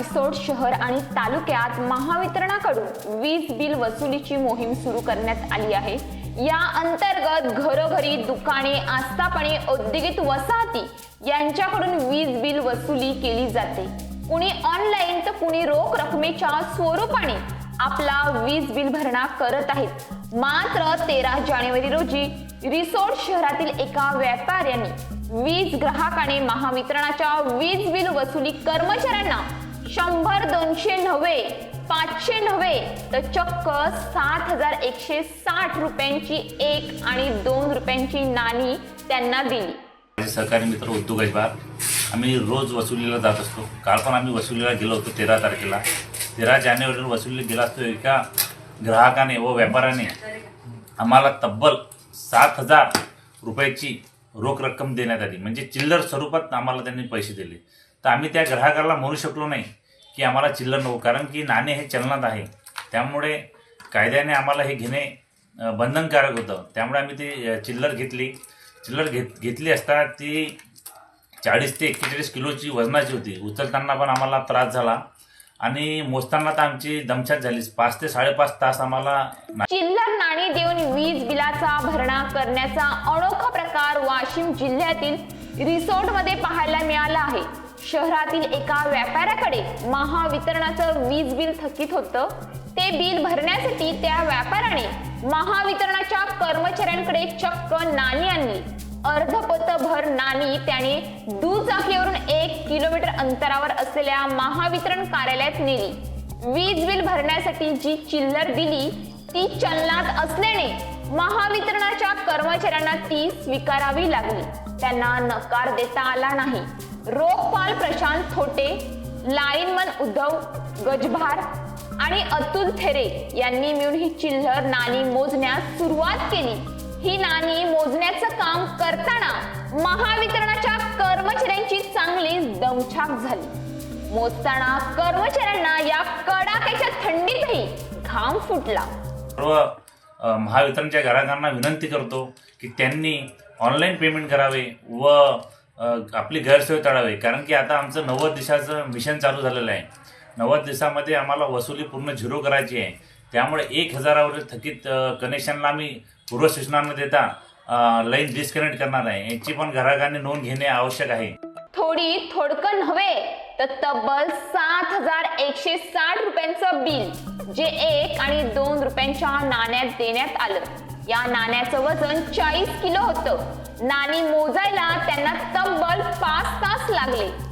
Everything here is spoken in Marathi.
रिसोड शहर आणि तालुक्यात महावितरणाकडून वीज बिल वसुलीची मोहीम सुरू करण्यात आली आहे. या अंतर्गत घरोघरी दुकाने आस्थापने औद्योगिक वसाहती यांच्याकडून वीज बिल वसुली केली जाते. कुणी ऑनलाईन तर कुणी रोख रकमेच्या स्वरूपाने आपला वीज बिल भरणा करत आहेत. मात्र तेरा जानेवारी रोजी रिसोड शहरातील एका व्यापाऱ्यांनी वीज ग्राहकाने महावितरणाच्या वीज बिल वसुली कर्मचाऱ्यांना शंभर दोनशे नव्हे पाचशे नव्हे तर चक्क सात हजार एकशे साठ रुपयांची एक आणि दोन रुपयांची नाणी त्यांना दिली. माझे सहकारी मित्र उद्योग अजबार आम्ही रोज वसुलीला जात असतो. काल पण आम्ही वसुलीला गेलो होतो तेरा तारखेला. तेरा जानेवारीला वसुलीला गेला असतो एका ग्राहकाने व व्यापाऱ्याने आम्हाला तब्बल सात हजार रुपयाची रोख रक्कम देण्यात आली. म्हणजे चिल्लर स्वरूपात आम्हाला त्यांनी पैसे दिले. तर आम्ही त्या ग्राहकाला म्हणू शकलो नाही. की आम्हाला चिल्लर नको. कारण की नाणे हे चलनात आहे. त्यामुळे कायद्याने आम्हाला हे घेणे बंधनकारक होतं. त्यामुळे आम्ही ती चिल्लर घेतली. चिल्लर घेत घेतली असता ती चाळीस ते एक्केचाळीस किलोची वजनाची होती. उचलताना पण आम्हाला त्रास झाला. आणि मोजताना तर आमची दमछात झाली. पाच ते साडेपाच तास आम्हाला चिल्लर नाणी देऊन वीज बिलाचा भरणा करण्याचा अनोखा प्रकार वाशिम जिल्ह्यातील रिसोर्टमध्ये पाहायला मिळाला आहे. शहरातील एका व्यापाऱ्याकडे महावितरणाचं वीज बिल थकीत होतं. ते बिल भरण्यासाठी त्या व्यापाऱ्याने महावितरणाच्या कर्मचाऱ्यांकडे चक्क नाणी आणली. अर्धपोतभर नाणी त्याने दुचाकीवरून एक किलोमीटर अंतरावर असलेल्या महावितरण कार्यालयात नेली. वीज बिल भरण्यासाठी जी चिल्लर दिली ती चलनात असल्याने महावितरणाच्या कर्मचाऱ्यांना ती स्वीकारावी लागली. त्यांना नकार देता आला नाही. रोखपाल प्रशांत थोटे लाईनमन उद्धव गजभार आणि अतुल थेरे यांनी मिळून ही चिल्लर नाणी मोजण्यास सुरुवात केली. ही नाणी मोजण्याचं काम करताना महावितरणाच्या कर्मचाऱ्यांची चांगली दमछाक झाली. मोजताना कर्मचाऱ्यांना या कडाक्याच्या थंडीतही घाम फुटला. सर्व महावितरणच्या ग्राहकांना विनंती करतो की त्यांनी ऑनलाईन पेमेंट करावे व आपली गैरसोय टाळावे. कारण की आता आमचं नव्वद दिवसाचं मिशन चालू झालेलं आहे. नव्वद दिवसामध्ये आम्हाला वसुली पूर्ण झिरो करायची आहे. त्यामुळे एक हजारावर थकीत कनेक्शनला आम्ही पूर्वसूचना न देता लाईन डिस्कनेक्ट करणार आहे. याची पण ग्राहकांनी नोंद घेणे आवश्यक आहे. थोडी थोडकं नव्हे तर तब्बल सात हजार एकशे साठ रुपयांचं बिल जे एक आणि दोन रुपयांच्या नाण्यात देण्यात आलं. या नाण्याचं वजन चाळीस किलो होतं. नाणी मोजायला त्यांना तब्बल पाच तास लागले.